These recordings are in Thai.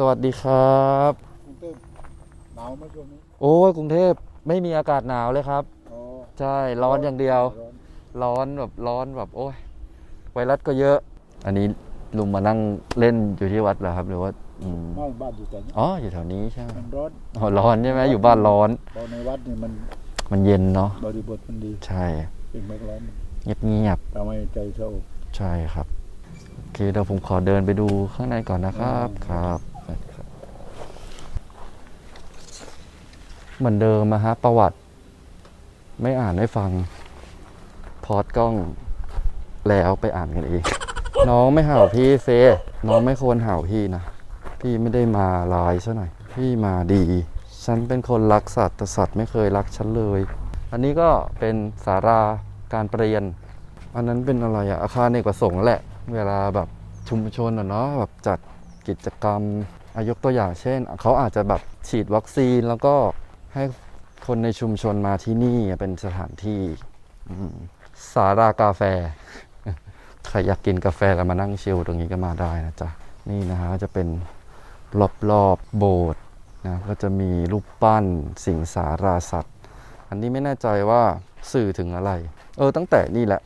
สวัสดีครับกรุงเทพหนาวไหมช่วงนี้โอ้ยกรุงเทพไม่มีอากาศหนาวเลยครับ อ๋อใช่ร้อนอย่างเดียว ร้อนร้อนแบบร้อนแบบโอ้ยไวรัสก็เยอะ อันนี้ลุงมานั่งเล่นอยู่ที่วัดเหรอครับ หรือว่าอืมไม่บ้านอยู่แต่นี้อ๋ออยู่แถวนี้ใช่ไหมมันร้อนอ๋อร้อนใช่ไหมอยู่บ้านร้อน พอในวัดนี่มันมันเย็นเนาะบริบทมันดีใช่เป็นแม็กร้อนเงียบเงียบทำให้ใจสงบๆใช่ครับโอเคเดี๋ยวผมขอเดินไปดูข้างในก่อนนะครับอืมครับครับ เหมือนเดิมนะฮะ ประวัติ ไม่อ่านให้ฟัง พอดกล้องแล้วไปอ่านกันเองน้องไม่เห่าพี่เซ น้องไม่ควรเห่าพี่นะ พี่ไม่ได้มาลายซะหน่อย พี่มาดี ฉันเป็นคนรักสัตว์แต่สัตว์ไม่เคยรักฉันเลย อันนี้ก็เป็นสาราการประเรียน อันนั้นเป็นอะไรอะอาคารเอกประสงค์แหละ เวลาแบบชุมชนอะเนาะแบบจัดกิจกรรมอายกตัวอย่างเช่น เขาอาจจะแบบฉีดวัคซีนแล้วก็ ให้คนในชุมชนมาที่นี่เป็นสถานที่สารากาแฟ ใครอยากกินกาแฟแล้วมานั่งชิลตรงนี้ก็มาได้นะจ๊ะ นี่นะฮะจะเป็นรอบรอบๆโบสถ์นะก็จะมีรูปปั้นสิงสาราสัตว์ อันนี้ไม่แน่ใจว่าสื่อถึงอะไร เออตั้งแต่นี่แหละ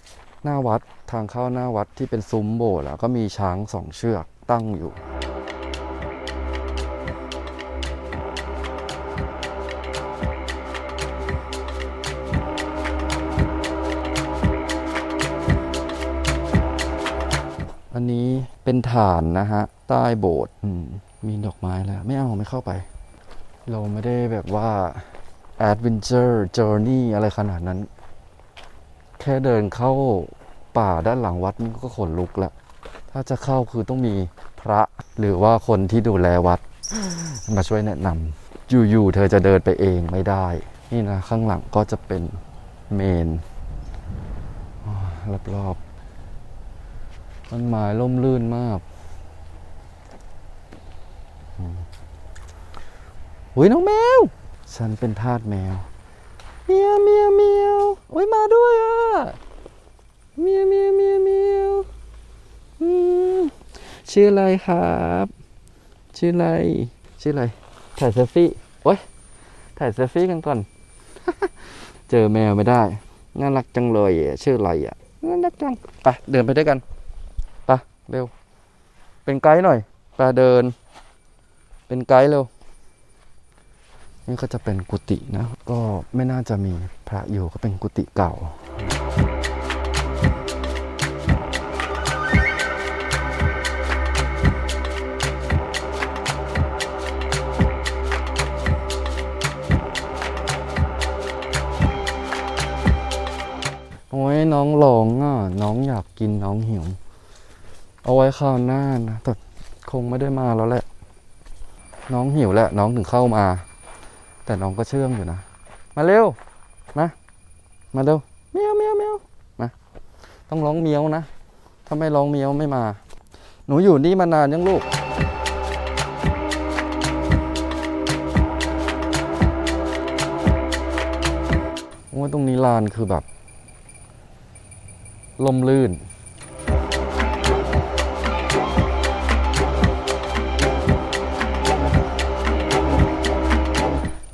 หน้าวัดทางเข้าหน้าวัดที่เป็นซุ้มโบสถ์แล้วก็มีช้างสองเชือกตั้งอยู่ นนี้เป็นฐานนะฮะ ใต้โบสถ์มีดอกไม้แล้ว ไม่เอาไม่เข้าไป เราไม่ได้แบบว่า adventure journey อะไรขนาดนั้น แค่เดินเข้าป่าด้านหลังวัดนี่ก็ขนลุกล้วถ้าจะเข้าคือต้องมีพระหรือว่าคนที่ดูแลวัด มาช่วยแนะนำอยู่ๆเธอจะเดินไปเองไม่ได้ นี่นะข้างหลังก็จะเป็นเมนรอบรอบๆ ต้นไม้ร่มรื่นมากอืมหุยน้องแมว ฉันเป็นทาสแมว เมียวเมียวเมียวโอ้ยมาด้วยอะ เมียวเมียวเมียวเมียวอืมชื่ออะไรครับ ชื่ออะไร ชื่ออะไร ถ่ายเซลฟี่โอ้ย ถ่ายเซลฟี่กันก่อน เจอแมวไม่ได้ น่ารักจังเลย ชื่ออะไรอะ น่ารักจัง ไปเดินไปด้วยกัน เร็ว เป็นไกด์หน่อยไปเดิน เป็นไกด์เร็ว นี่ก็จะเป็นกุฏินะ ก็ไม่น่าจะมีพระอยู่ก็เป็นกุฏิเก่าโอ้ยน้องหลงอะ น้องอยากกินน้องหิว เอาไว้คราวหน้านะแต่คงไม่ได้มาแล้วแหละ น้องหิวแหละ น้องถึงเข้ามา แต่น้องก็เชื่องอยู่นะ มาเร็ว มา มาเร็วเมียวเมียวเมียวมา ต้องร้องเมียวนะถ้าไม่ร้องเมียวไม่มา หนูอยู่นี่มานานยังลูกโอ้ยตรงนี้ลานคือแบบ ลมลื่น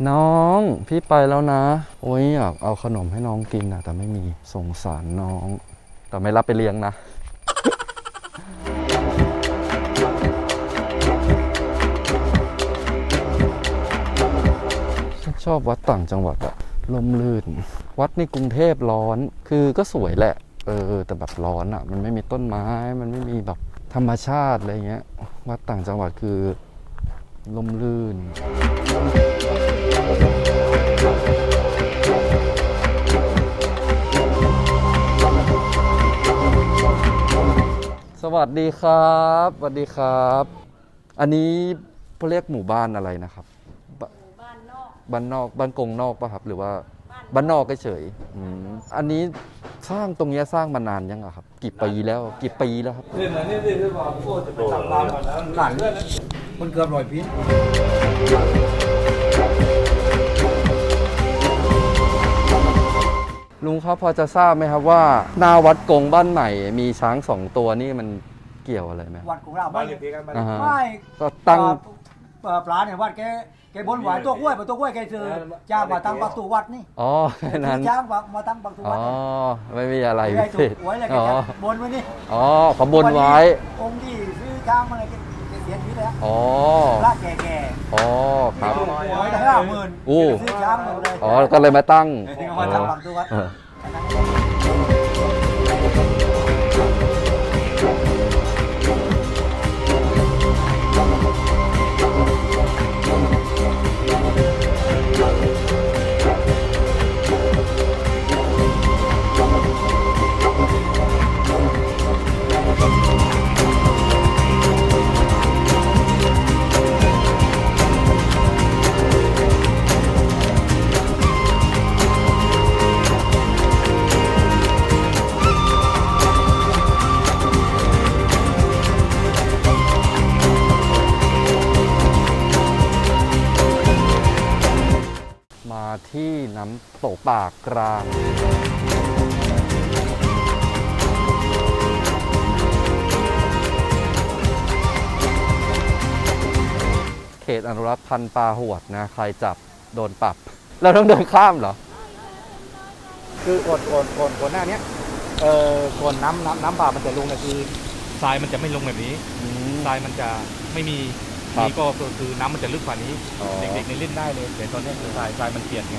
น้องพี่ไปแล้วนะ โอ้ยอยากเอาขนมให้น้องกินนะแต่ไม่มีสงสารน้อง แต่ไม่รับไปเลี้ยงนะ ฉันชอบวัดต่างจังหวัดอะลมลื่น วัดในกรุงเทพร้อนคือก็สวยแหละ เออ แต่แบบร้อนอะมันไม่มีต้นไม้มันไม่มีแบบธรรมชาติอะไรเงี้ย วัดต่างจังหวัดคือลมลื่น สวัสดีครับสวัสดีครับ อันนี้เขาเรียกหมู่บ้านอะไรนะครับ บ้านนอก บ้านนอก บ้านกงนอกป่ะครับ หรือว่า บ้านนอกเฉยๆอืมอันนี้สร้างตรงเนี้ยสร้างมานานยังอะครับ กี่ปีแล้ว กี่ปีแล้วครับ นี่มันนี่นี่คือว่าพวกจะไปทำตามกันนะหลานเพื่อนนะมันเกือบร้อยปี ลุงครับพอจะทราบไหมครับว่าหน้าวัดกงบ้านใหม่มีช้างสองตัวนี่มันเกี่ยวอะไรไหมวัดของเราบ้าไม่นเลขที่กันบ้านอ่าฮะไม่ก็ตั้ง เอ่อปลาเนี่ยวัดแกแกบนไหวตัวกล้วยตัวกล้วยแกซื้อจ้างมาตั้งประตูวัดนี่อ๋อแค่นั้น จ้างมาตั้งประตูอ๋วัอดนี่ไม่มีอะไรไม่พิได้ถูเศษกหวยอะไรแกอ๋อจะบนไว้นี่อ๋อเขาบนไว้ องค์ที่ซื้อช้างมาอะไรแกแกเสียชีวิตแล้วอ๋อพระแก่อ๋อคๆรับถูกหวยได้ห้าหมื่นอู้ซื้อช้างหมดเลยอ๋อก็เลยมาตั้ง เอามาตั้งประตูวัด เออมา ปากกลางเขตอนุรักษ์พันธุ์ปลาหวดนะ ใครจับโดนปรับ เราต้องเดินข้ามเหรอ คือก่อนก่อนก่อนก่อนหน้าเนี้ยเอ่อก่อนน้ำน้ำน้ำป่ามันจะลงเนี่ยคือทรายมันจะไม่ลงแบบนี้ทรายมันจะไม่มีครับนี่ก็คือน้ำมันจะลึกกว่านี้ อ๋อ เด็กๆในยเล่นได้เลยแต่ตอนเนี้ยคือทรายทรายมันเปียกไง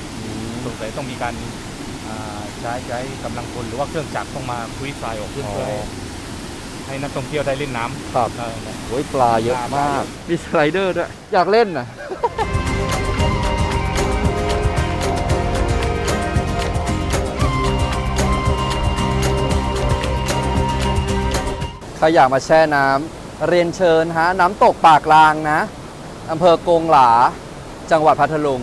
สงสัยต้องมีการอ่าใช้ใช้กำลังคนหรือว่าเครื่องจักรต้องมาคุยทรายออกเพื่ออ๋อเพื่อให้ให้นักท่องเที่ยวได้เล่นน้ำครับเออโอ้ยปลาเยอะมาก มีสไลเดอร์ด้วย อยากเล่นนะ ใครอยากมาแช่น้ำเรียนเชิญฮะ น้ำตกปากลางนะอำเภอกงหลา จังหวัดพัทลุง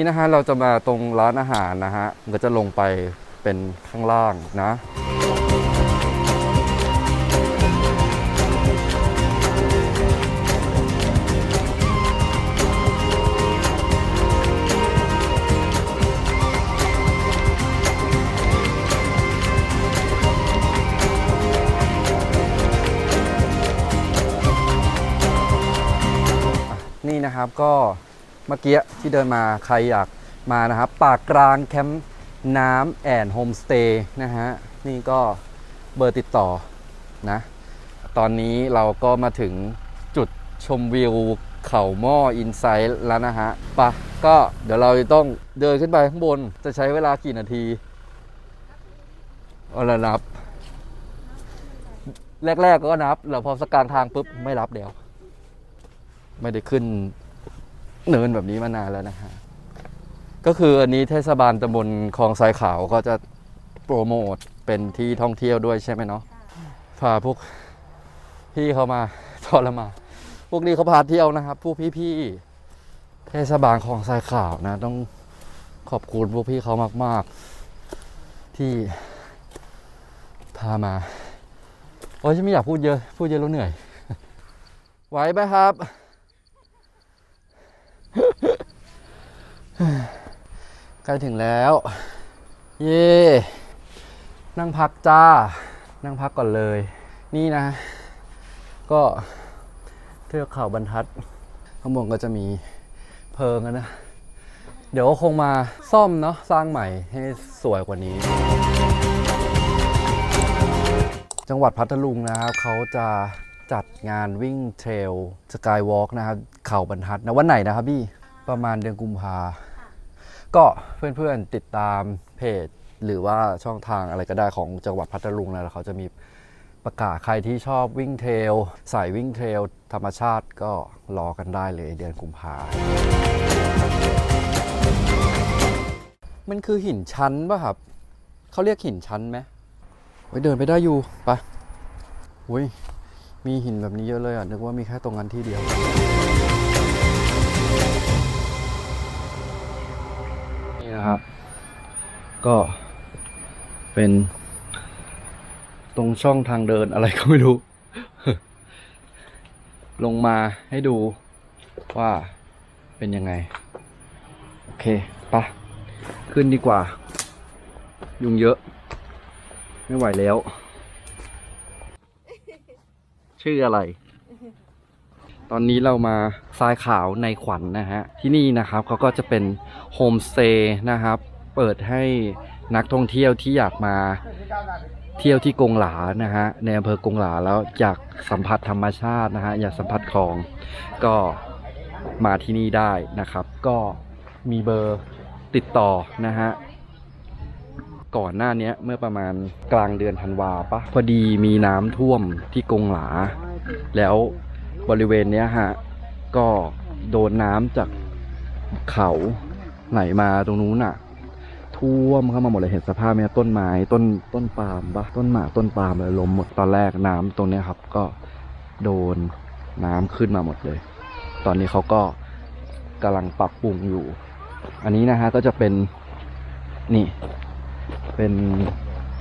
นี้นะฮะเราจะมาตรงร้านอาหารนะฮะก็จะลงไปเป็นข้างล่างนะนี่นะครับก็ เมื่อกี้ที่เดินมาใครอยากมานะครับ ปากกลางแคมป์น้ำแอนโฮมสเตย์นะฮะ นี่ก็เบอร์ติดต่อนะ ตอนนี้เราก็มาถึงจุดชมวิวเขาหม้ออินไซด์แล้วนะฮะปะก็เดี๋ยวเราจะต้องเดินขึ้นไปข้างบน จะใช้เวลากี่นาทีเอาละนับ แรก ๆ ก็นับ แล้วพอสักกลางทางปุ๊บ ไม่รับแล้ว ไม่ได้ขึ้น เนินแบบนี้มานานแล้วนะฮะก็คืออันนี้เทศบาลตำบลคลองทรายขาวก็จะโปรโมทเป็นที่ท่องเที่ยวด้วยใช่ไหมเนาะพาพวกพี่เขามาทรมาพวกนี้เขาพาเที่ยวนะครับ พวกพี่ๆเทศบาลคลองทรายขาวนะ ต้องขอบคุณพวกพี่เขามาก ๆ ที่พามาโอ้ยฉันไม่อยากพูดเยอะ พูดเยอะแล้วเหนื่อย ไหวไหมครับ ใกล้ถึงแล้ว เย่นั่งพักจ้า นั่งพักก่อนเลย นี่นะ ก็เทือกเขาบรรทัด ข้างบนก็จะมีเพิงนะ เดี๋ยวก็คงมาซ่อมเนาะสร้างใหม่ให้สวยกว่านี้ จังหวัดพัทลุงนะครับเขาจะจัดงานวิ่งเทรลสกายวอล์กนะครับ เขาบรรทัดนะวันไหนนะครับพี่ ประมาณเดือนกุมภา ก็เพื่อนๆติดตามเพจ หรือว่าช่องทางอะไรก็ได้ของจังหวัดพัทลุงนะแล้วเขาจะมีประกาศใครที่ชอบวิ่งเทรลสายวิ่งเทรลธรรมชาติก็รอกันได้เลยเดือนกุมภามันคือหินชั้นป่ะครับ เขาเรียกหินชั้นไหมไว้เดินไปได้อยู่ไปอุ้ยมีหินแบบนี้เยอะเลยอะ นึกว่ามีแค่ตรงนั้นที่เดียว นี่นะก็เป็นตรงช่องทางเดินอะไรก็ไม่รู้ ลงมาให้ดูว่าเป็นยังไง โอเคปะขึ้นดีกว่า ยุงเยอะ ไม่ไหวแล้ว ชื่ออะไร ตอนนี้เรามาทรายขาวในขวัญนนะฮะ ที่นี่นะครับเขาก็จะเป็นโฮมสเตย์นะครับ เปิดให้นักท่องเที่ยวที่อยากมาเที่ยวที่กงหลานะฮะในอำเภอกงหลาแล้วอยากสัมผัสธรรมชาตินะฮะอยากสัมผัสคลอง ก็มาที่นี่ได้นะครับ ก็มีเบอร์ติดต่อนะฮะก่อนหน้านี้เมื่อประมาณกลางเดือนธันวาปะพอดีมีน้ำท่วมที่กงหลา แล้ว บริเวณนี้ฮะ ก็โดนน้ำจากเขาไหลมาตรงนู้นน่ะ ท่วมเข้ามาหมดเลยเห็นสภาพไหมต้นไม้ต้นต้นปาล์มปะต้นหมากต้นปาล์มเลยล้มหมดตอนแรกน้ำตรงนี้ครับ ก็โดนน้ำขึ้นมาหมดเลย ตอนนี้เขาก็กำลังปรับปรุงอยู่ อันนี้นะฮะก็จะเป็นนี่ เป็น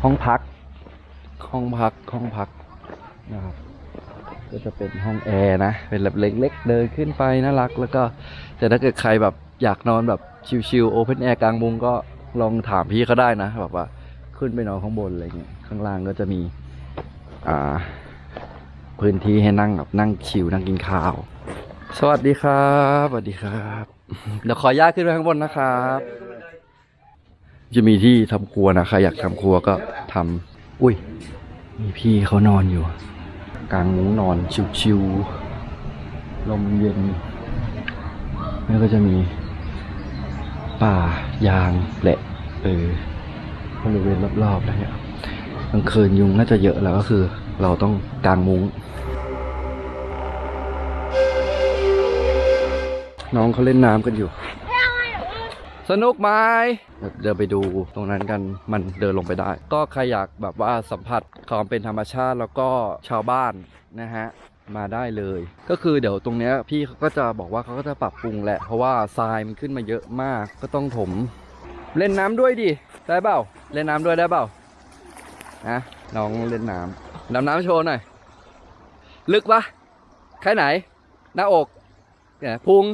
ห้องพัก ห้องพักห้องพักนะครับ ก็จะเป็นห้องแอร์นะ เป็นแบบเล็กๆ เดินขึ้นไปน่ารัก แล้วก็แต่ถ้าเกิดใครแบบอยากนอนแบบชิลๆโอเพนแอร์กลางมุงก็ลองถามพี่เขาได้นะแบบว่าขึ้นไปนอนข้างบนอะไรเงี้ยข้างล่างก็จะมีอ่าพื้นที่ให้นั่งแบบนั่งชิลนั่งกินข้าว สวัสดีครับสวัสดีครับ เดี๋ยวขอญาตขึ้นไปข้างบนนะครับ จะมีที่ทำครัวนะใครอยากทำครัวก็ทำอุ้ยมีพี่เขานอนอยู่ กลางมุ้งนอนชิวๆลมเย็นแล้วก็จะมีป่ายางแหละเออบริเวณรอบๆแล้วเนี่ยกลางคืนยุงน่าจะเยอะแล้วก็คือ เราต้องกางมุ้ง น้องเขาเล่นน้ำกันอยู่ สนุกไหมเดินไปดูตรงนั้นกันมันเดินลงไปได้ ก็ใครอยากแบบว่าสัมผัสความเป็นธรรมชาติแล้วก็ชาวบ้านนะฮะมาได้เลย ก็คือเดี๋ยวตรงเนี้ยพี่เขาก็จะบอกว่าเขาก็จะปรับปรุงแหละ เพราะว่าทรายมันขึ้นมาเยอะมากก็ต้องถม เล่นน้ำด้วยดิได้เปล่าเล่นน้ำด้วยได้เปล่านะน้องเล่นน้ำดำน้ำโชว์หน่อยลึกปะแค่ไหน หน้าอกเนี่ยพุง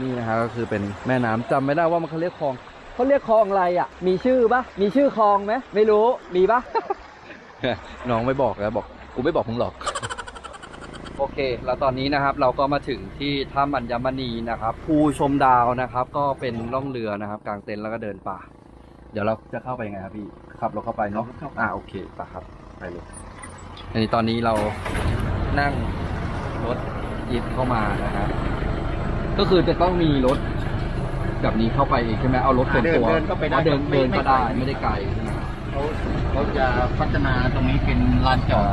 นี่นะฮะก็คือเป็นแม่น้ำจำไม่ได้ว่ามันเขาเรียกคลองเขาเรียกคลองอะไรอะ มีชื่อปะมีชื่อคลองไหมไม่รู้มีปะน้องไม่บอกแล้วบอกกูไม่บอกมึงหรอกโอเค แล้วตอนนี้นะครับเราก็มาถึงที่ถ้ำอัญมณีนะครับภูชมดาวนะครับ ก็เป็นล่องเรือนะครับ กลางเต็นท์แล้วก็เดินป่า เดี๋ยวเราจะเข้าไปยังไงครับพี่ขับรถเข้าไปเนาะอ่าโอเคไปครับไปเลยอันนี้ตอนนี้เรานั่งรถยิบเข้ามานะฮะ ก็คือจะต้องมีรถแบบนี้เข้าไปเองใช่ไหมเอารถส่วนตัวเดินเดินก็ไปได้อ๋อเดินไม่เดินไม่ก็ได้ไกล ไม่ได้ไกลใช่ไหมครับเขาเขาจะพัฒนาตรงนี้เป็นลานจอด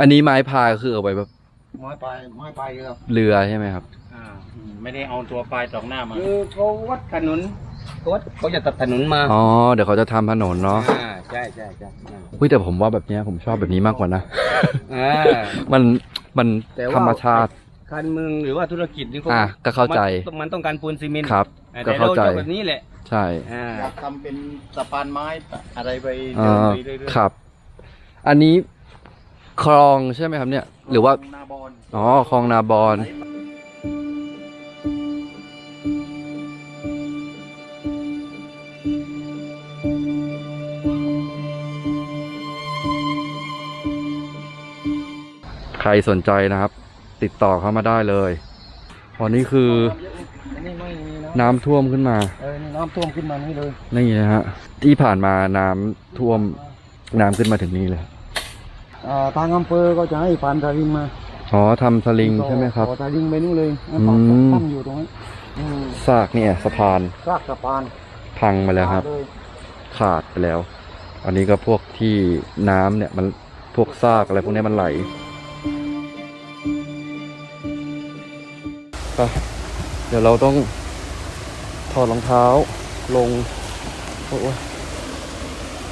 อันนี้ไม้พายก็คือเอาไว้แบบไม้ไปไม้ไปครับเรือใช่ไหมครับอ่า ไม่ได้เอาตัวปลายตอกหน้ามาคือเขาวัดถนนเขาวัดเขาจะตัดถนนมาอ๋อเดี๋ยวเขาจะทำถนนเนาะอ่าใช่ใช่ใช่อ่าอุ้ยแต่ผมว่าแบบเนี้ยผมชอบแบบนี้มากกว่านะ อ่า มันมันแต่ว่า ธรรมชาติ การเมืองหรือว่าธุรกิจนี่เขาอะก็เข้าใจ มันต้องมันต้องการปูนซีเมนต์ครับ อ่าก็แต่เข้าเราใจ ชอบแบบนี้แหละใช่อ่าอยากทำเป็นสะพานไม้อะไรไปเอเดินอไปเรื่อยๆครับ อันนี้คลองใช่ไหมครับเนี่ย หรือว่า นาบอน อ๋อคลองนาบอน ใครสนใจนะครับ ติดต่อเข้ามาได้เลยตอนนี้คืออันนี้ไม่มีนะน้ำท่วมขึ้นมา เออนี่น้ำท่วมขึ้นมานี่เลยนี่นะฮะ ที่ผ่านมาน้ำท่วมน้ำขึ้นมาถึงนี่เลย อ่าทางอำเภอก็จะให้ผ่านทาริงมาอ๋อทำสลิงใช่ไหมครับ ต่อทาริงไปนู่นเลยอืม ตั้งอยู่ตรงนี้อืมซากเนี่ยสะพานซากสะพานพังไปแล้วครับ เลยขาดไปแล้ว อันนี้ก็พวกที่น้ำเนี่ยมันพวกซากอะไรพวกเนี้ยมันไหล ไปเดี๋ยวเราต้องถอดรองเท้าลง โอ้ย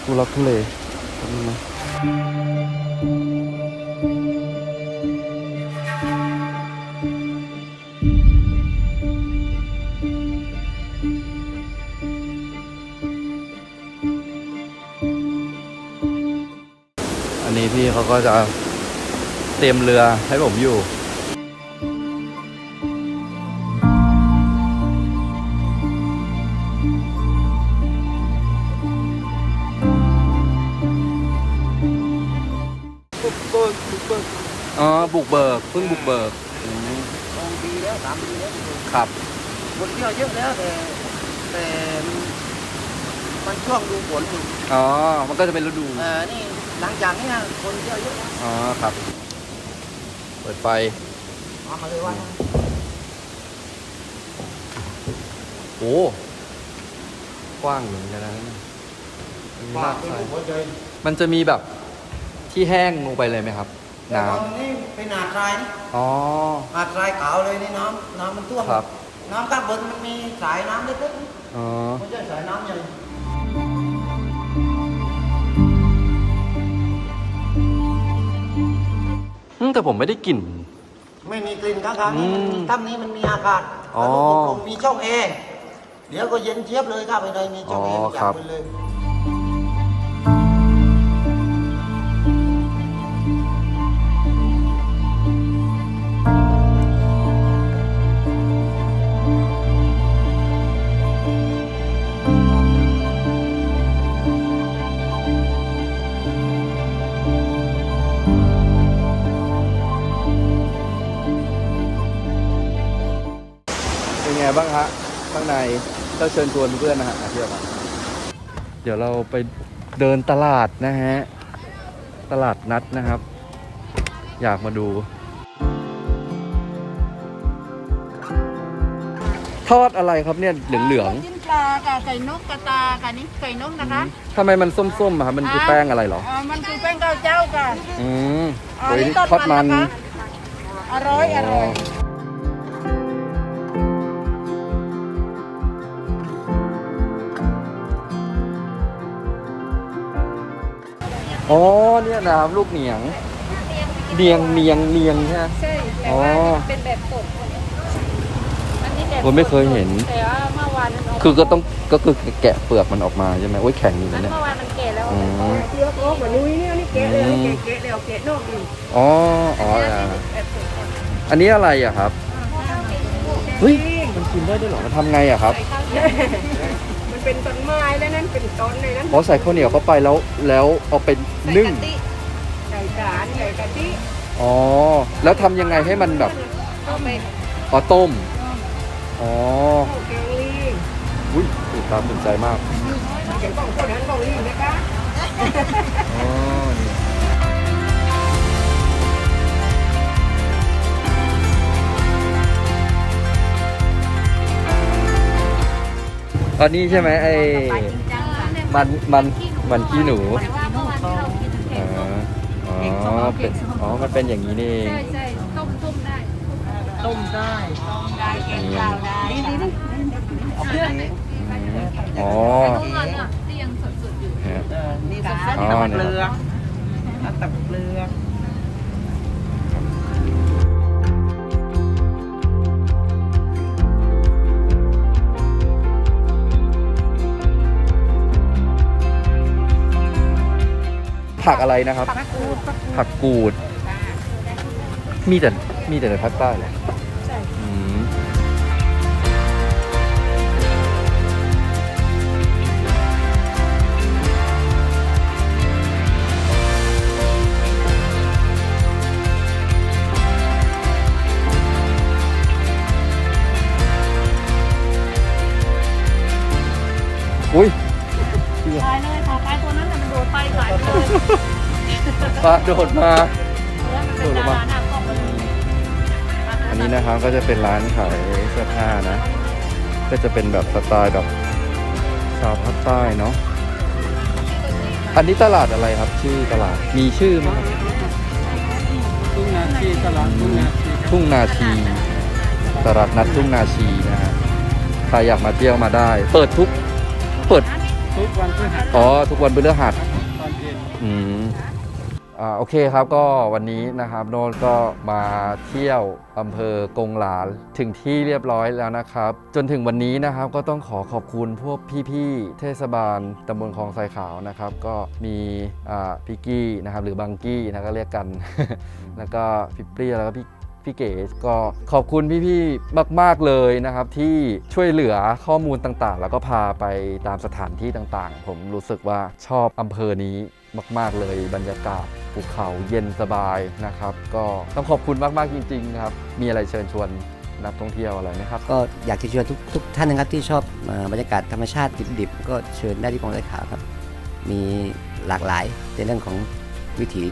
ทุลักทุเลแป๊บนึงอันนี้พี่เขาก็จะเตรียมเรือให้ผมอยู่ ครับคนเที่ยวเยอะแล้วแต่แต่มันช่วงดูฝนอยู่อ๋อ มันก็จะเป็นฤดู เออนี่หลังจากนี้นะคนเที่ยวเยอะแล้วอ๋อครับ เปิดไฟ เอามาเลยว่าโอ้กว้างเหมือนกันนะเนี่ยมีลากไฟมันจะมีแบบที่แห้งลงไปเลยไหมครับ แต่น้ตอนนี้เป็นหาดทรายนะำอ๋อ หาดทรายขาวเลยนี่น้ำน้ำมันท่วมครับ น้ำข้างบนมันมีสายน้ำเล็กอ๋อ ๆไม่ใช่สายน้ำใหญ่อืมแต่ผมไม่ได้กลิ่น ไม่มีกลิ่นข้างๆนี่มันอืมีมถ้ำนี้มันมีอากาศอ๋อแล้วก็มีช่องแอร์เดี๋ยวก็เย็นเจี๊ยบเลยเข้าไปเลยมีช่องแอร์อ๋ออครัยากบไปเลย ก็เชิญชวนเพื่อนนะฮะมาเที่ยวกันเดี๋ยวเราไปเดินตลาดนะฮะ ตลาดนัดนะครับ อยากมาดู ทอดอะไรครับเนี่ยเหลืองจิ้นปลากับไก่นกกระตากับนี่ไก่นกนะคะๆทำไมมันส้มๆอะครับมันคือแป้งอะไรเหรอ อ่ามันคือแป้งข้าวเจ้าค่ะอืมอ่าโอ้ยนี่ทอดมันนะคะอร่อยอร่อย อ๋อเนี่ยนะครับลูกเหนียงเนียงเนียงเนียงใช่ไหม ใช่แต่อ๋อว่านี่มันเป็นแบบสดอันนี้แบบผมไม่เคยเห็นแต่ว่าเมื่อวานมันเาคือก็ต้องก็คือแกะเปลือกมันออกมาใช่ไหมโอ้ยแข็งอยู่อันะนเนี่ยเมื่อวานมันแก่แล้วอืมเลือกโอ้เหมือนนุ้ยเนี่ยนี่แกะเลยนี่แกะแกะแล้วแกะนอกอีกอ๋ออ๋ออันอ่านี้แบบสดก่อนอันนี้อะไรอะครับเฮ้ยมันกินได้ด้วยเหรอมันทำไงอะครับมันเป็นต้นไม้แล้วนั่นเป็นต้นในนั้นพอใส่ข้าวเหนียวเข้าไปแล้วแล้วเอาไปนึ่งไก่กะทิไก่กานไก่กะทิอ๋อแล้วทำยังไงให้มันแบบเอาไปอ๋อต้มอ๋อข้าวแกงลีอุ้ยตื่นตาตื่นใจมากเขียนกล่องคนนั้นกล่องลีนะคะอ๋อ อันนี้ใช่ไหมไอ้มันมันมันขี้หนูแต่ว่าเมื่อวานที่เรากินแกอ๋องส้มอ๋อเป็นอ๋อมันเป็นอย่างนี้นี่เองใช่ใช่ต้มต้มได้ต้มได้ต้มได้แกงเปล่าได้ดีดีดีอ๋อต้มเงินอะที่ยังสดๆอยู่ฮะนี่สอ๋อเนี่ยครับตับเปลือก ผักอะไรนะครับ ผักกูดผักผักกูด มีแต่ มีแต่ในภาคใต้เหรอใช่อืมอุ้ย ตายเลยค่ะตายตัวนั้นน่ะมันโดดไปหลายไปเลยปลาโดดมา แล้วมันเป็นดาราหน้ากล้องเลยอันนี้นะครับก็จะเป็นร้านขายเสื้อผ้านะ ก็จะเป็นแบบสไตล์แบบชาวภาคใต้เนาะ อันนี้ตลาดอะไรครับชื่อตลาด มีชื่อไหมครับทุ่งนาทีตลาดทุ่งนาทีทุ่งนาทีตลาดนัดทุ่งนาชีนะฮะ ใครอยากมาเที่ยวมาได้ เปิดทุก เปิด ทุกวันพฤหัสอ๋อทุกวันพฤหัสตอนเย็นอืมอ่าโอเคครับก็วันนี้นะครับโนนก็มาเที่ยวอำเภอกงหลานถึงที่เรียบร้อยแล้วนะครับ จนถึงวันนี้นะครับก็ต้องขอขอบคุณพวกพี่ๆเทศบาลตำบลคลองไทรขาวนะครับ ก็มีอ่าพี่กี้นะครับหรือบังกี้นะก็เรียกกัน แล้วก็พี่เปรี้ยวแล้วก็พี่ พี่เก๋ก็ขอบคุณพี่ๆมาก ๆเลยนะครับ ที่ช่วยเหลือข้อมูลต่างๆ แล้วก็พาไปตามสถานที่ต่างๆ ผมรู้สึกว่าชอบอำเภอนี้มาก ๆ เลยบรรยากาศภูเขาเย็นสบายนะครับ ก็ต้องขอบคุณมากๆจริง ๆ ครับ มีอะไรเชิญชวนนักท่องเที่ยวอะไรไหมครับ ก็อยากจะเชิญทุกทุกท่านนะครับที่ชอบอบรรยากาศธรรมชาติดิบๆก็เชิญได้ที่กองไร่ขาวครับ มีหลากหลายในเรื่องของวิถี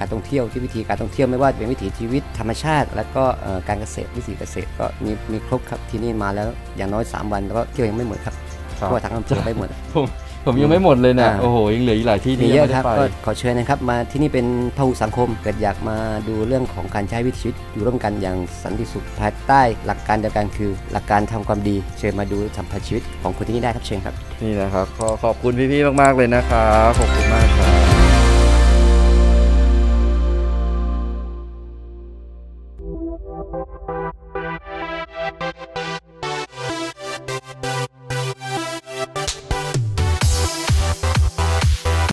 การท่องเที่ยวที่วิธีการท่องเที่ยวไม่ว่าจะเป็นวิถีชีวิตธรรมชาติ แล้วก็เอ่อการเกษตรวิถีเกษตรก็มีมีครบครับที่นี่มาแล้วอย่างน้อย 3 วันแล้วก็เที่ยวยังไม่หมดครับครับทั่วทั้งอำเภอไม่หมดผมผมยังไม่หมดเลยนะอ่าโอ้โหยังเหลืออีกหลายที่มีที่เยยังอะไม่คได้รับไปก็ขอเชิญนะครับมาที่นี่เป็นพหุสังคมเกิดอยากมาดูเรื่องของการใช้วิถีชีวิตอยู่ร่วมกันอย่างสันติสุขภายใต้หลักการเดียวกันคือ หลักการทำความดี เชิญมาดูสัมผัสชีวิตของคนที่นี่ได้ครับเชิญครับนี่นะครับขอขอบคุณพี่ๆมากๆเลยนะครับขอบคุณมากครับ